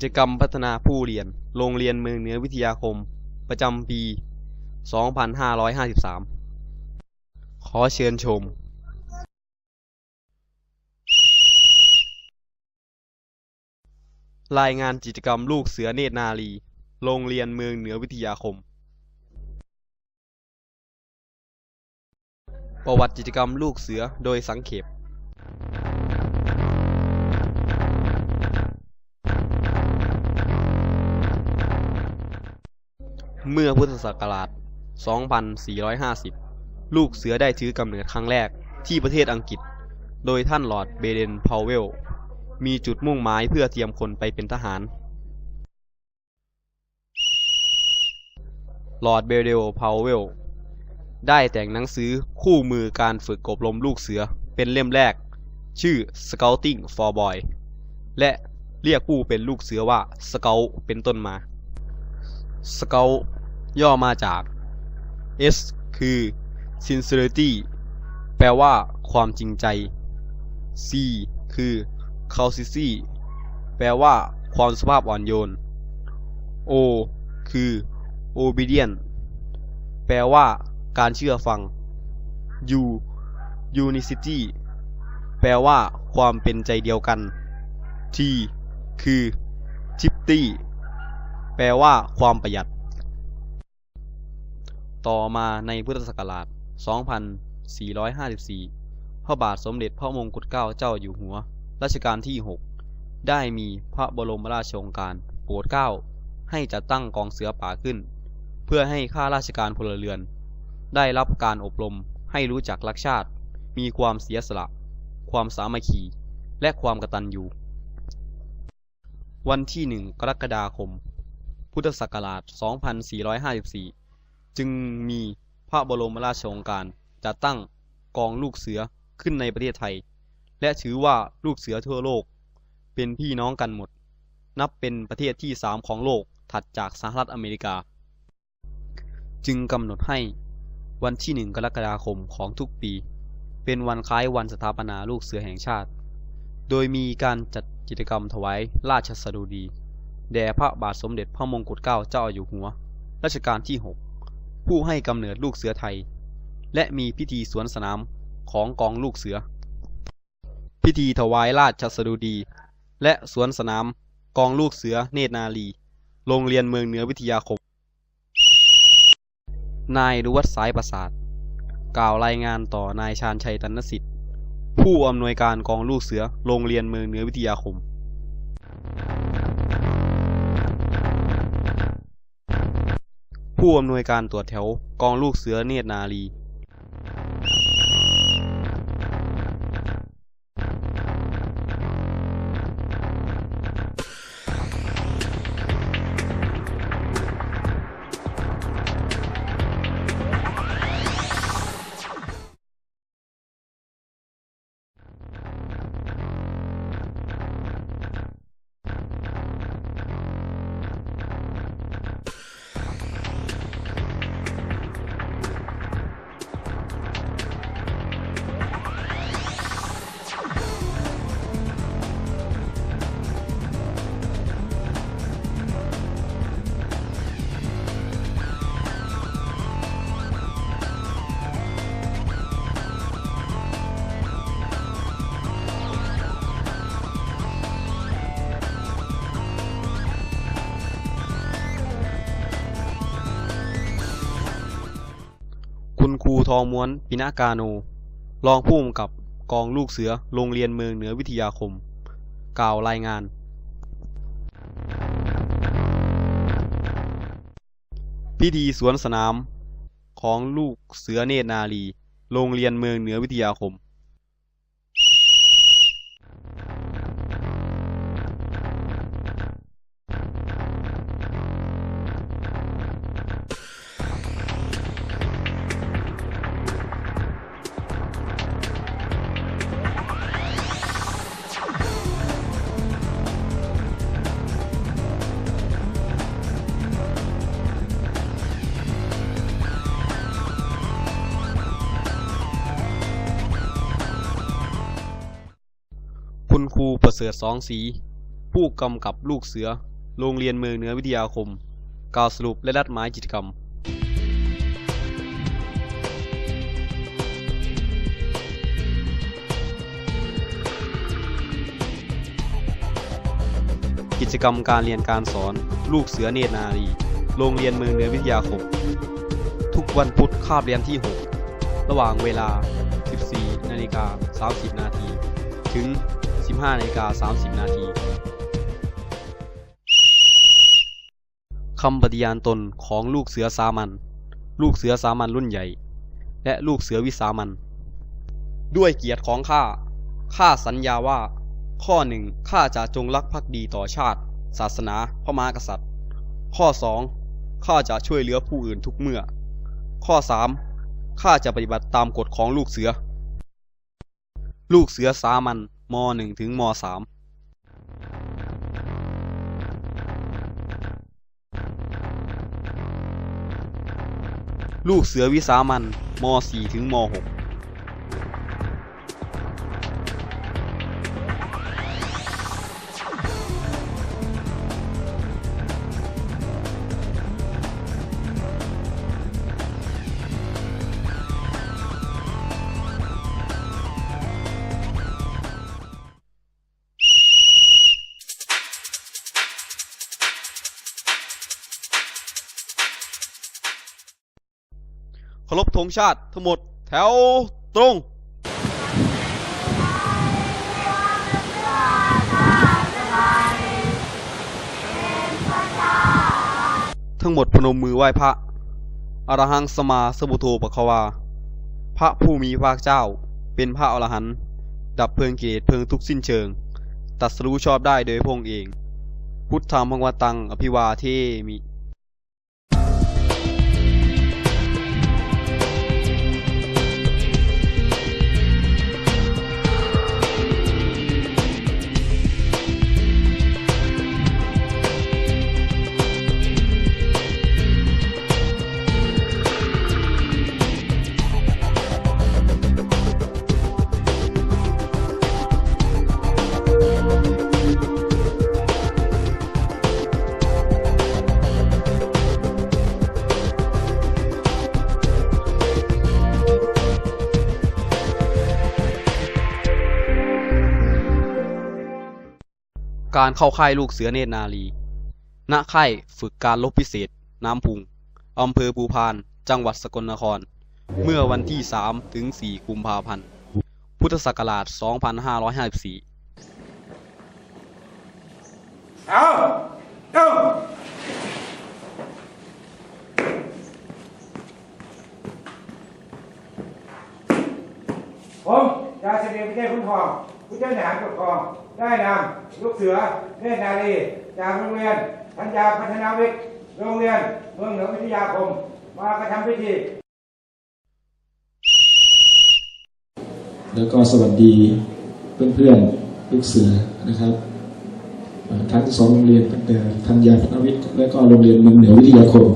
กิจกรรมพัฒนาผู้เรียน โรงเรียนเมืองเหนือวิทยาคม ประจำปี 2553 ขอเชิญชม รายงานกิจกรรมลูกเสือเนตรนารีโรงเรียนเมืองเหนือวิทยาคม ประวัติกิจกรรมลูกเสือโดยสังเขป เมื่อพุทธศักราช 2450 ลูกเสือได้ถือกำเนิดครั้งแรกที่ประเทศอังกฤษ โดยท่านลอร์ดเบเดนพาวเวล มีจุดมุ่งหมายเพื่อเตรียมคนไปเป็นทหาร ลอร์ดเบเดนพาวเวล ได้แต่งหนังสือคู่มือการฝึกอบรมลูกเสือเป็นเล่มแรก ชื่อ Scouting for Boy และเรียกผู้เป็นลูกเสือว่า Scout เป็นต้นมา Scout ย่อมาจาก S คือ sincerity แปลว่าความจริงใจ C คือ courtesy แปลว่าความสุภาพอ่อนโยน O คือ obedient แปลว่าการเชื่อฟัง U unicity แปลว่าความเป็นใจเดียวกัน T คือ tipty แปลว่าความประหยัด ต่อมาในพุทธศักราช 2454 พระบาทสมเด็จพระมงกุฎเกล้าเจ้าอยู่หัว รัชกาลที่ 6 ได้มีพระบรมราชโองการโปรดเกล้าให้จัดตั้งกองเสือป่าขึ้น เพื่อให้ข้าราชการพลเรือน ได้รับการอบรมให้รู้จักรักชาติ มีความเสียสละ ความสามัคคี และความกตัญญูวันที่ 1 กรกฎาคม พุทธศักราช 2454 จึงมีพระบรมราชโองการจัดตั้งกองลูกเสือขึ้นในประเทศไทย และถือว่าลูกเสือทั่วโลก เป็นพี่น้องกันหมด นับเป็นประเทศที่สามของโลกถัดจากสหรัฐอเมริกา จึงกำหนดให้วันที่หนึ่งกรกฎาคมของทุกปี เป็นวันคล้ายวันสถาปนาลูกเสือแห่งชาติ โดยมีการจัดกิจกรรมถวายราชสดุดี แด่พระบาทสมเด็จพระมงกุฎเกล้าเจ้าอยู่หัว รัชกาลที่ 6 ผู้ให้กำเนิดลูกเสือไทย และมีพิธีสวนสนามของกองลูกเสือ พิธีถวายราชสดุดี และสวนสนามกองลูกเสือเนตรนารีโรงเรียนเมืองเหนือวิทยาคม นายรุวัฒน์สายประสาท กล่าวรายงานต่อนายชาญชัยตันนสิทธิ์ ผู้อำนวยการกองลูกเสือโรงเรียนเมืองเหนือวิทยาคม ผู้อำนวยการตรวจแถวกองลูกเสือเนตรนารี ทองม้วนปินากาโน รองผู้กำกับกองลูกเสือโรงเรียนเมืองเหนือวิทยาคม กล่าวรายงาน พิธีสวนสนามของลูกเสือเนตรนารีโรงเรียนเมืองเหนือวิทยาคม คุณครูประเสริฐสองสี ผู้กำกับลูกเสือ โรงเรียนเมืองเหนือวิทยาคม กล่าวสรุปและนัดหมายกิจกรรม กิจกรรมการเรียนการสอนลูกเสือเนตรนารี โรงเรียนเมืองเหนือวิทยาคม ทุกวันพุธคาบเรียนที่ 6 ระหว่างเวลา 14 นาฬิกา 30 นาทีถึง 15นาฬิกา30 นาทีคำปฏิญาณตนของลูกเสือสามัญลูกเสือสามัญรุ่นใหญ่ และลูกเสือวิสามัญด้วยเกียรติของข้าข้าสัญญาว่า ข้อหนึ่งข้าจะจงรักภักดีต่อชาติ ศาสนาพระมหากษัตริย์ ข้อสองข้าจะช่วยเหลือผู้อื่นทุกเมื่อ ข้อสามข้าจะปฏิบัติตามกฎของลูกเสือ ลูกเสือสามัญ มหนึ่งถึงมสามลูกเสือวิสามันม .4 ถึงม .6 เคารพธงชาติทั้งหมดแถวตรงทั้งหมดพนมมือไหว้พระ อรหังสมาสมุโทปะคะวา พระผู้มีพระเจ้า เป็นพระอรหันต์ดับเพลิงกิเลสเพลิงทุกสิ้นเชิง ตัดสรู้ชอบได้โดยพระองค์เอง พุทธังพังวตังอภิวาเทมิ การเข้าค่ายลูกเสือเนตรนารีณค่ายฝึกการลบพิเศษ น้ำพุงอำเภอภูพาน จังหวัดสกลนคร เมื่อวันที่ 3 ถึง 4 กุมภาพันธ์ พุทธศักราช 2554 เอาเอาผมยาเสด็จพิเทพคุณทองผู้เจ้าหน้าปกครอง ได้นำลูกเสือเนตรนารีจากโรงเรียนธัญญาพัฒนาวิทย์โรงเรียนเมืองเหนือวิทยาคม มากระทำพิธีแล้วก็สวัสดีเพื่อนๆลูกเสือนะครับทั้งสองโรงเรียนตั้งแต่ธัญญาพัฒนวิทย์และก็โรงเรียนเมืองเหนือวิทยาคม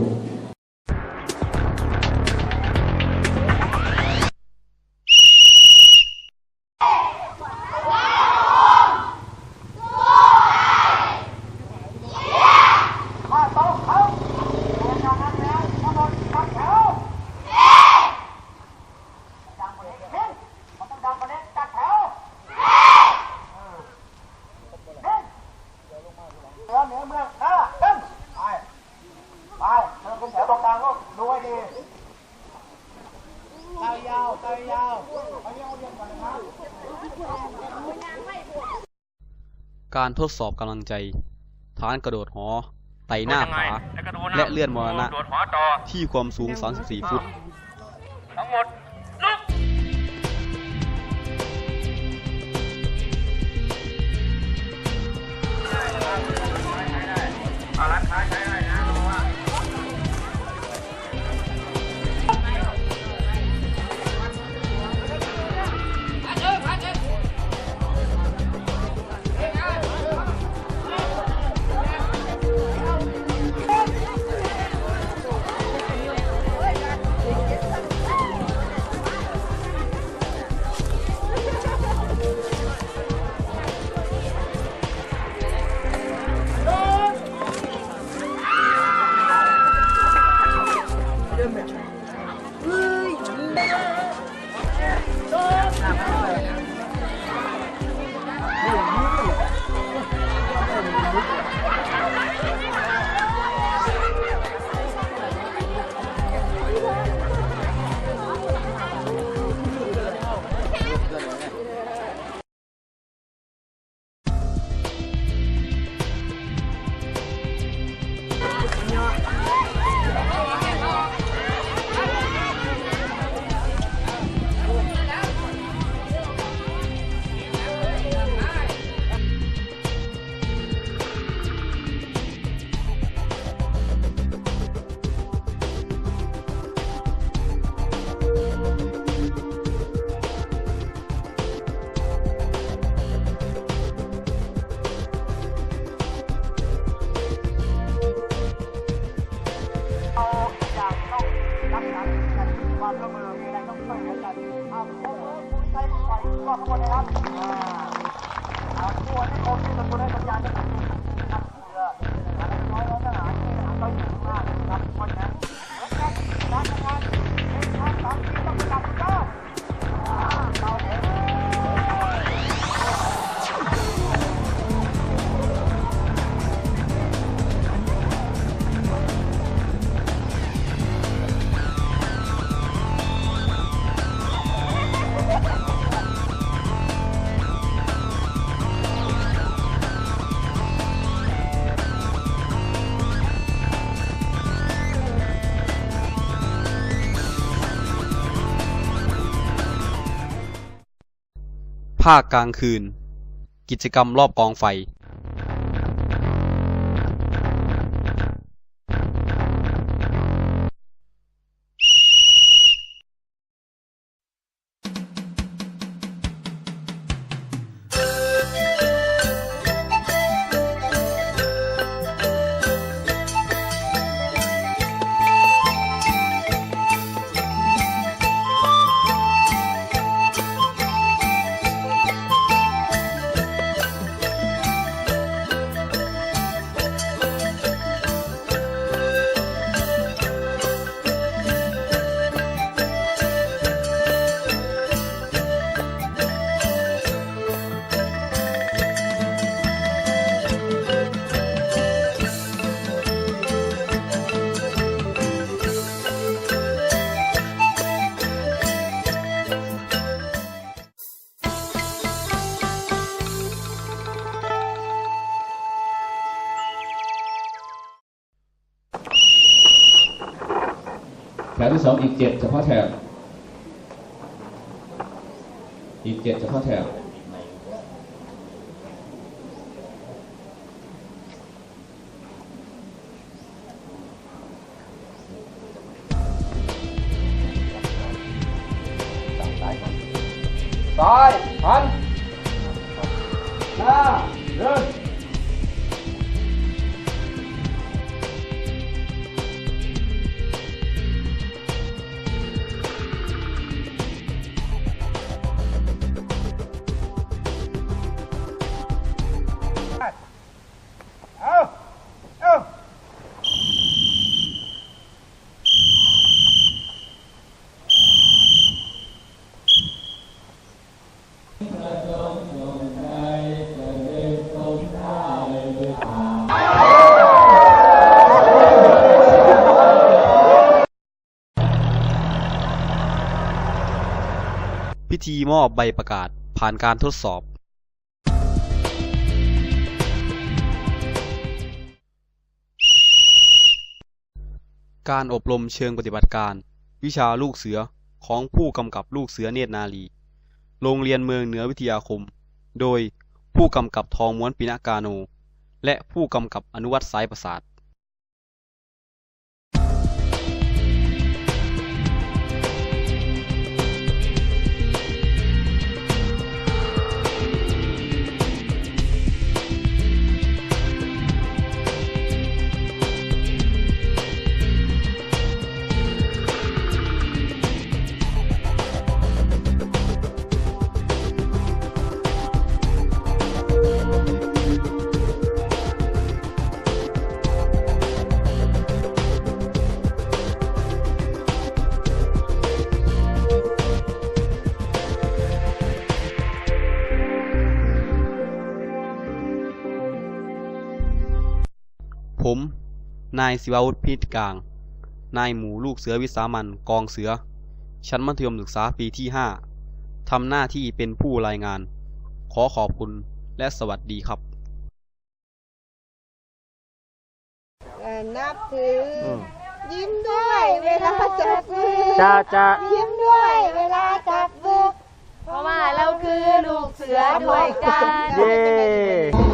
เหนือเหนือเมืองหน้าขึ้นไป ไปเธอเป็นแถวตรงกลาง ก็ดูให้ดีตายาวตายาวไปเรียกเรียนก่อนนะครับการทดสอบกำลังใจ ฐานกระโดดหอ ไต่หน้าผาและเลื่อนมรณะโดดหัวต่อที่ความสูง 34 ฟุต ทั้งหมด ความร่วมมือมีอะไรต้องช่วยเหลืกันเอาโอ้โหคุณใจผมปล่อยก็ทุกคนนะครับเอาทุกคนที่ผมที่สะบูรให้สัญญาณได้ ภาคกลางคืน กิจกรรมรอบกองไฟ อีกเจ็ดเฉพาะแถบ อีกเจ็ดเฉพาะแถบ พิธีมอบใบประกาศผ่านการทดสอบ การอบรมเชิงปฏิบัติการ วิชาลูกเสือของผู้กำกับลูกเสือเนตรนารีโรงเรียนเมืองเหนือวิทยาคม โดยผู้กำกับทองม้วนปินากาโน และผู้กำกับอนุวัตสายประสาท ผม นายศิวาวุฒิพิจิตรกลาง นายหมูลูกเสือวิสามันกองเสือ ชั้นมัธยมศึกษาปีที่5ทำหน้าที่เป็นผู้รายงาน ขอขอบคุณและสวัสดีครับเอ่อนับถืออยิ้มด้วยเวลาจับมือจะจะยิ้มด้วยเวลาจับมือเพราะว่าเราคือลูกเสือด้วยกัน เย้